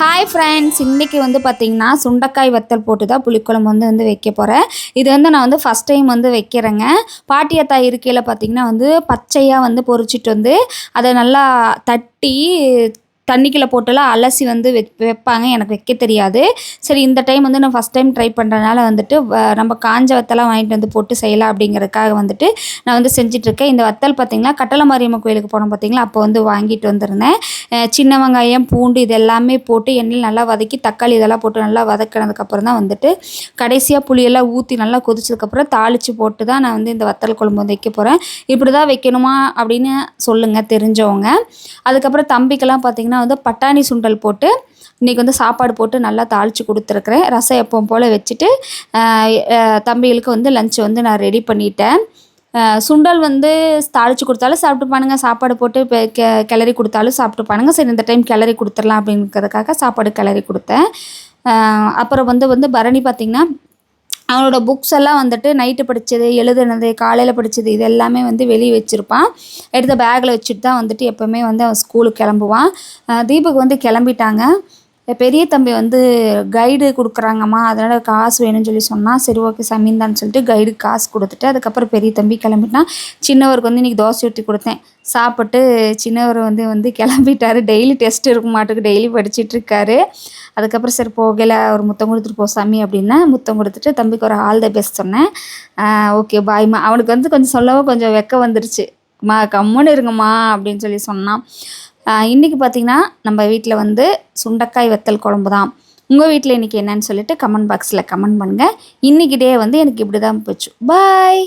Hi friends இன்றைக்கி வந்து பார்த்திங்கன்னா சுண்டைக்காய் வத்தல் போட்டு தான் புளிக்குழம்பு வந்து வந்து வைக்க போகிறேன் இது வந்து நான் வந்து ஃபஸ்ட் டைம் வந்து வைக்கிறேங்க. பாட்டியத்தாய் இருக்கையில் பார்த்திங்கன்னா வந்து பச்சையாக வந்து பொறிச்சிட்டு வந்து அதை நல்லா தட்டி தண்ணிக்குள்ளே போட்டுலாம் அலசி வந்து வெ வைப்பாங்க. எனக்கு வைக்க தெரியாது. சரி இந்த டைம் வந்து நான் ஃபஸ்ட் டைம் ட்ரை பண்ணுறதுனால வந்துட்டு வ- நம்ம காஞ்ச வத்தலாம் வாங்கிட்டு வந்து போட்டு செய்யலாம் அப்படிங்கிறதுக்காக வந்துட்டு நான் வந்து செஞ்சிட்ருக்கேன். இந்த வத்தல் பார்த்திங்கன்னா கட்டளை மாரியம்மன் கோயிலுக்கு போனோம் பார்த்திங்களா அப்போ வந்து வாங்கிட்டு வந்திருந்தேன். சின்ன வெங்காயம் பூண்டு இது எல்லாமே போட்டு எண்ணெயில் நல்லா வதக்கி தக்காளி இதெல்லாம் போட்டு நல்லா வதக்கினதுக்கப்புறம் தான் வந்துட்டு கடைசியாக புளியெல்லாம் ஊற்றி நல்லா கொதிச்சதுக்கப்புறம் தாளித்து போட்டு தான் நான் வந்து இந்த வத்தல் குழம்பு வந்து வைக்க போகிறேன் இப்படி தான் வைக்கணுமா அப்படின்னு சொல்லுங்கள் தெரிஞ்சவங்க. அதுக்கப்புறம் தம்பிக்கெல்லாம் பார்த்திங்கன்னா நான் வந்து பட்டாணி சுண்டல் போட்டு இன்றைக்கி வந்து சாப்பாடு போட்டு நல்லா தாளித்து கொடுத்துருக்குறேன். ரசம் எப்பவும் போல் வச்சுட்டு தம்பிகளுக்கு வந்து லஞ்ச் வந்து நான் ரெடி பண்ணிட்டேன். சுண்டல் வந்து தாளித்து கொடுத்தாலும் சாப்பிட்டுப்பானுங்க. சாப்பாடு போட்டு இப்போ கெ கிளறி கொடுத்தாலும் சாப்பிட்டுப்பானுங்க. சரி இந்த டைம் கிளறி கொடுத்துடலாம் அப்படிங்கிறதுக்காக சாப்பாடு கிளறி கொடுத்தேன். அப்புறம் வந்து வந்து பரணி பார்த்திங்கன்னா அவனோட புக்ஸ் எல்லாம் வந்துட்டு நைட்டு படித்தது எழுதுனது காலையில் படித்தது இது எல்லாமே வந்து வெளியே வச்சுருப்பான். எடுத்த பேக்கில் வச்சுட்டு தான் வந்துட்டு எப்போவுமே வந்து அவன் ஸ்கூலுக்கு கிளம்புவான். தீபக் வந்து கிளம்பிட்டாங்க. பெரிய தம்பி வந்து கைடு கொடுக்குறாங்கம்மா அதனால் காசு வேணும்னு சொல்லி சொன்னால் சரி ஓகே சமீந்தான்னு சொல்லிட்டு கைடுக்கு காசு கொடுத்துட்டு அதுக்கப்புறம் பெரிய தம்பி கிளம்பிட்டான். சின்னவருக்கு வந்து இன்றைக்கி தோசை ஊற்றி கொடுத்தேன். சாப்பிட்டு சின்னவர் வந்து வந்து கிளம்பிட்டாரு. டெய்லி டெஸ்ட் இருக்க மாட்டுக்கு டெய்லி படிச்சிட்டு இருக்காரு. அதுக்கப்புறம் சரி போகல ஒரு முத்தம் கொடுத்துட்டு போ சாமி அப்படின்னா முத்தம் கொடுத்துட்டு தம்பிக்கு ஒரு ஆல் த பெஸ்ட் சொன்னேன். ஓகே பாய்மா அவனுக்கு வந்து கொஞ்சம் சொல்லவும் கொஞ்சம் வெக்க வந்துருச்சு. மா கம்முன்னு இருங்கம்மா அப்படின்னு சொல்லி சொன்னான். இன்றைக்கி பார்த்திங்கன்னா பார்த்தீங்கன்னா நம்ம வீட்டில் வந்து சுண்டக்காய் வத்தல் குழம்பு தான். உங்கள் வீட்டில் இன்றைக்கி என்னன்னு சொல்லிட்டு கமெண்ட் பாக்ஸில் கமெண்ட் பண்ணுங்கள் இன்றைக்கி டே வந்து எனக்கு இப்படி தான் போச்சு. பாய்